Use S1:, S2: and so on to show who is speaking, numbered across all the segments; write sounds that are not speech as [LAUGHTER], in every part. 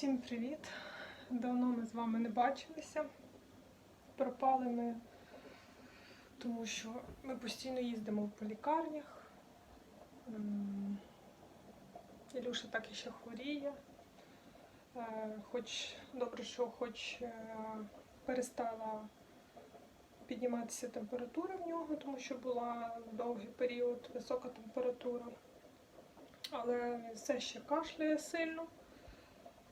S1: Всім привіт! Давно ми з вами не бачилися. Пропали ми, тому що ми постійно їздимо по лікарнях. Ілюша так іще хворіє. Е, Хоч добре, що хоч е, перестала підніматися температура в нього, тому що була довгий період висока температура. Але все ще кашляє сильно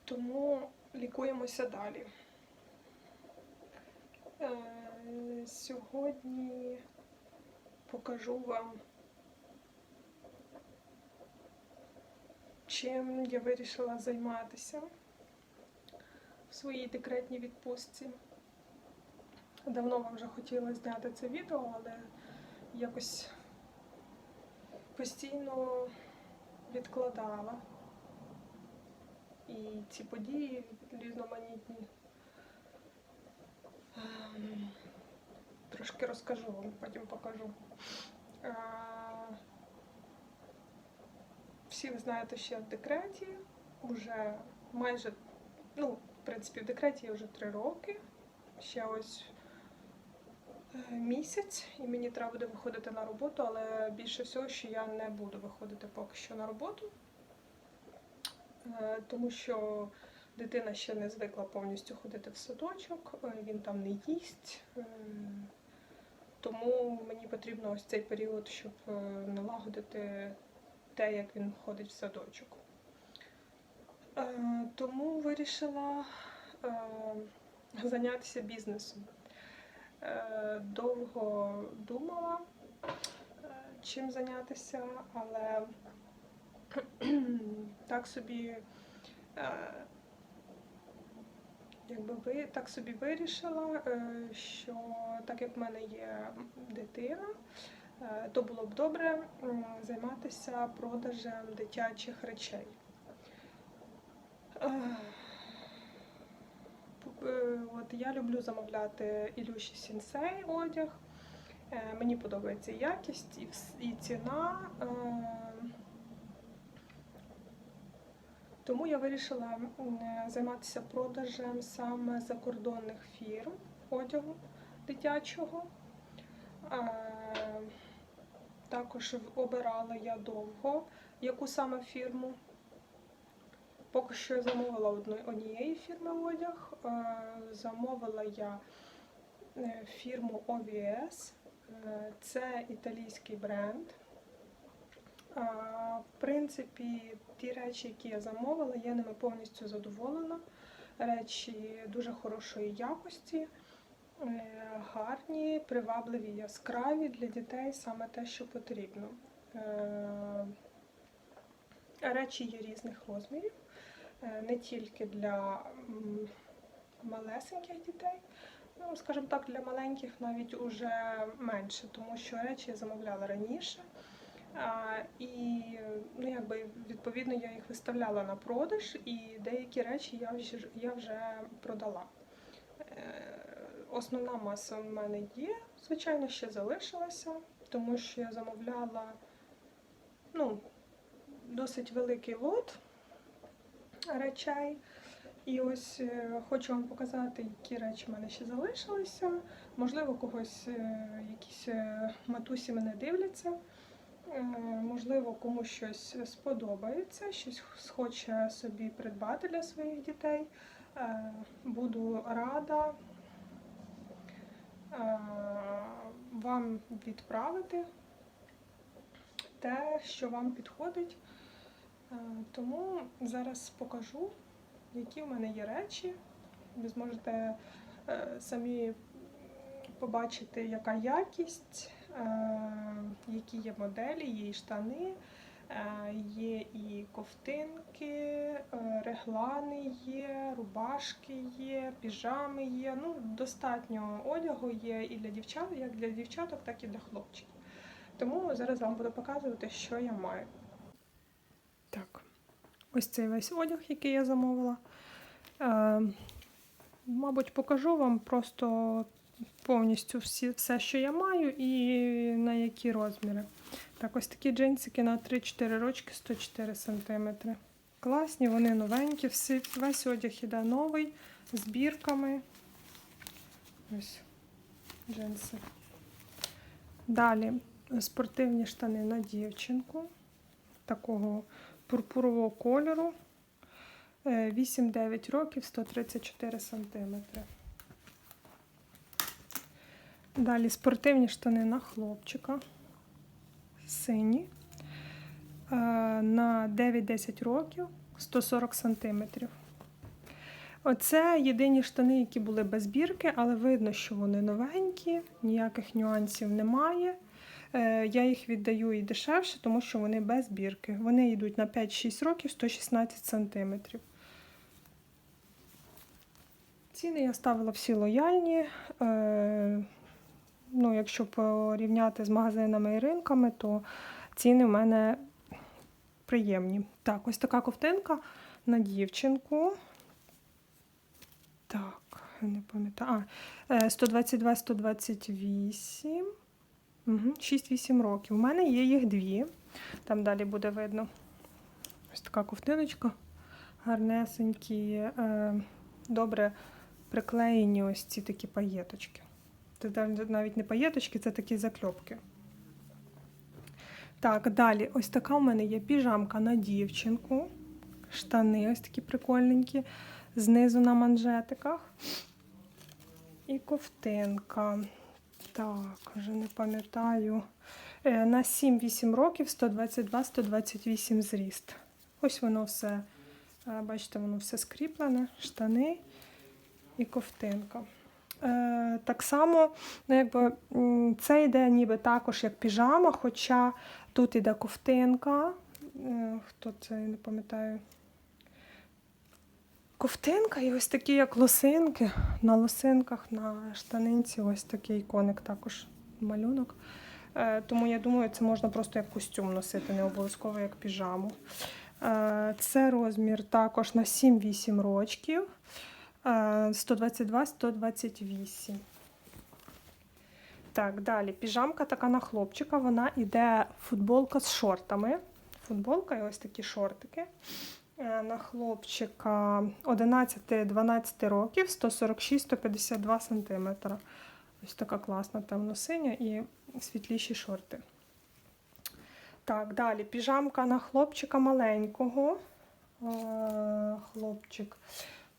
S1: тому лікуємося далі. Е, Сьогодні покажу вам, чим я вирішила займатися в своїй декретній відпустці. Давно вам вже хотіла зняти це відео, але якось постійно відкладала. Ці події різноманітні. Ем, Трошки розкажу вам, потім покажу. Е, Всі ви знаєте, що я в декреті вже майже, ну, в принципі, в декреті я вже три роки. Ще ось е, місяць, і мені треба буде виходити на роботу, але більше всього, що я не буду виходити поки що на роботу. Е, тому що дитина ще не звикла повністю ходити в садочок, е, він там не їсть. е, Тому мені потрібно ось цей період, щоб налагодити те, як він ходить в садочок. Тому вирішила зайнятися бізнесом. Довго думала, чим зайнятися, але [CLEARS THROAT] так собі, е, якби ви так собі вирішила, е, що так як в мене є дитина, е, то було б добре займатися продажем дитячих речей. От я люблю замовляти Ілюші Сінсей одяг. Мені подобається і якість, і ціна. Е, Тому я вирішила займатися продажем саме закордонних фірм одягу дитячого. Е, Також обирала я довго, яку саме фірму. Поки що я замовила однієї фірми одяг. Е, Замовила я е, фірму OVS. Е, Це італійський бренд. В принципі, ті речі, які я замовила, я ними повністю задоволена. Речі дуже хорошої якості, е, гарні, привабливі, яскраві для дітей саме те, що потрібно. Е, Речі є різних розмірів, е, не тільки для малесеньких дітей, ну, скажімо так, для маленьких навіть уже менше, тому що речі я замовляла раніше. І ну, якби, відповідно я їх виставляла на продаж, і деякі речі я вже, я вже продала. Е, Основна маса в мене є, звичайно, ще залишилася, тому що я замовляла ну, досить великий лот речей. І ось е, хочу вам показати, які речі в мене ще залишилися. Можливо, когось е, якісь матусі мене дивляться. Е, Можливо, комусь щось сподобається, щось схоче собі придбати для своїх дітей. Е, Буду рада е, вам відправити те, що вам підходить. Тому зараз покажу, які в мене є речі. Ви зможете самі побачити, яка якість, які є моделі, є і штани, е, є і ковтинки, е, реглани є, рубашки є, піжами є. Ну, достатньо одягу є і для дівчат, як для дівчаток, так і для хлопчиків. Тому зараз вам буду показувати, що я маю. Так, ось цей весь одяг, який я замовила. Е, мабуть, покажу вам просто повністю всі, все, що я маю, і на які розміри. Так, ось такі джинсики на 3-4 рочки 104 см. Класні, вони новенькі, всі, весь одяг іде новий, з бірками. Ось джинси. Далі спортивні штани на дівчинку такого пурпурового кольору. Е, 8-9 років, 134 сантиметри. Далі спортивні штани на хлопчика. Сині. Е, На 9-10 років, 140 сантиметрів. Оце єдині штани, які були без бірки, але видно, що вони новенькі, ніяких нюансів немає. Е, Я їх віддаю і дешевше, тому що вони без бірки. Вони йдуть на 5-6 років, 116 сантиметрів. Ціни я ставила всі лояльні. Е, Ну, якщо порівняти з магазинами і ринками, то ціни в мене приємні. Так, ось така ковтинка на дівчинку. Так, не пам'ятаю. А, е, 122, 128. Угу, 6-8 років. У мене є їх дві. Там далі буде видно. Ось така ковтиночка. Гарнесенькі, е, добре приклеєні ось ці такі паєточки. Це навіть не паєточки, це такі закльопки. Так, далі, ось така у мене є піжамка на дівчинку. Штани ось такі прикольненькі, знизу на манжетиках. І ковтинка. Так, вже не пам'ятаю. Е, На 7-8 років 122-128 зріст. Ось воно все, е, бачите, воно все скріплене, штани і ковтинка. Е, так само, ну, якби, це йде ніби також як піжама, хоча тут іде ковтинка. Е, хто це, я не пам'ятаю. Ковтинка і ось такі, як лосинки. На лосинках, на штанинці, ось такий коник також малюнок. Е, тому я думаю, це можна просто як костюм носити, не обов'язково як піжаму. Це розмір також на 7-8 рочків. Е, 122-128. Так, далі. Піжамка така на хлопчика. Вона іде футболка з шортами. Футболка і ось такі шортики. Е, На хлопчика 11-12 років, 146-152 см. Ось така класна темно-синя і світліші шорти. Так, далі піжамка на хлопчика маленького. Е, Хлопчик.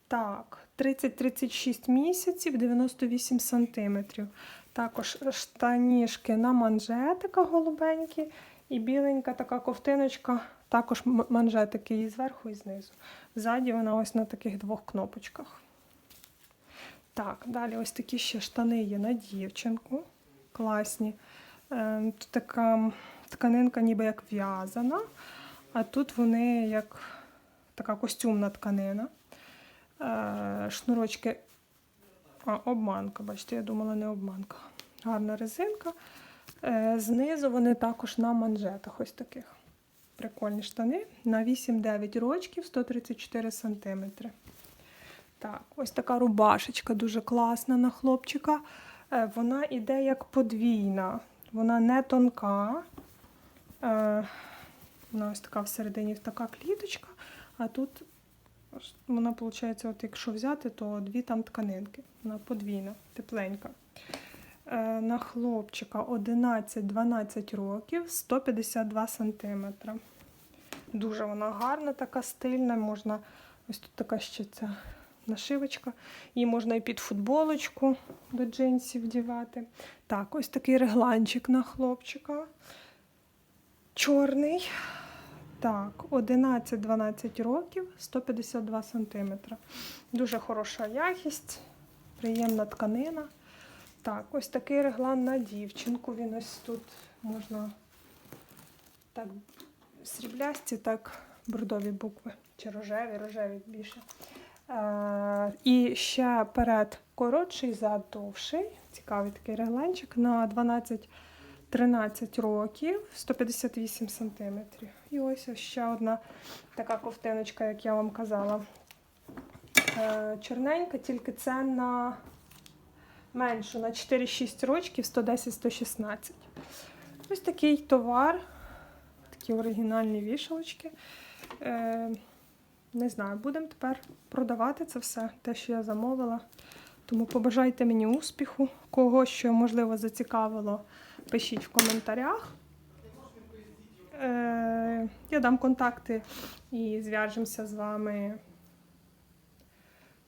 S1: Так, 30-36 місяців, 98 сантиметрів. Також штанішки на манжетика голубенькі і біленька така ковтиночка, також манжетики і зверху, і знизу. Ззаді вона ось на таких двох кнопочках. Так, далі ось такі ще штани є на дівчинку. Класні. Тут така тканинка ніби як в'язана, а тут вони як така костюмна тканина. Е, Шнурочки. А, обманка, бачите, я думала, не обманка. Гарна резинка. Е, Знизу вони також на манжетах ось таких. Прикольні штани. На 8-9 рочків, 134 сантиметри. Так, ось така рубашечка дуже класна на хлопчика. Е, Вона іде як подвійна. Вона не тонка. Вона ось така всередині така кліточка, а тут вона, виходить, от якщо взяти, то дві там тканинки. Вона подвійна, тепленька. Е, На хлопчика 11-12 років, 152 сантиметра. Дуже вона гарна, така стильна. Можна ось тут така ще ця нашивочка. Її можна і під футболочку до джинсів вдівати. Так, ось такий регланчик на хлопчика. Чорний. Так, 11-12 років, 152 сантиметра. Дуже хороша якість, приємна тканина. Так, ось такий реглан на дівчинку. Він ось тут можна так сріблясті, так бордові букви. Чи рожеві, рожеві більше. Е, і ще перед коротший, зад довший. Цікавий такий регланчик на 12-13 років, 158 сантиметрів. І ось ще одна така ковтиночка, як я вам казала. Е, чорненька, тільки це на меншу, на 4-6 рочків, 110-116. Ось такий товар, такі оригінальні вішалочки. Е, не знаю, будемо тепер продавати це все, те, що я замовила. Тому побажайте мені успіху. Кого що можливо зацікавило, пишіть в коментарях. Е, я дам контакти і зв'яжемося з вами,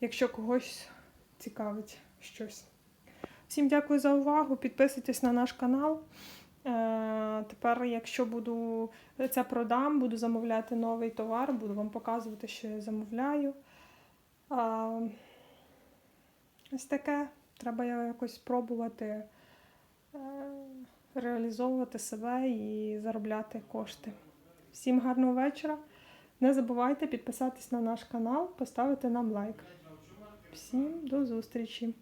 S1: якщо когось цікавить щось. Всім дякую за увагу. Підписуйтесь на наш канал. Е, тепер, якщо буду це продам, буду замовляти новий товар, буду вам показувати, що я замовляю. А, ось таке. Треба якось пробувати е, реалізовувати себе і заробляти кошти. Всім гарного вечора. Не забувайте підписатись на наш канал, поставити нам лайк. Всім до зустрічі!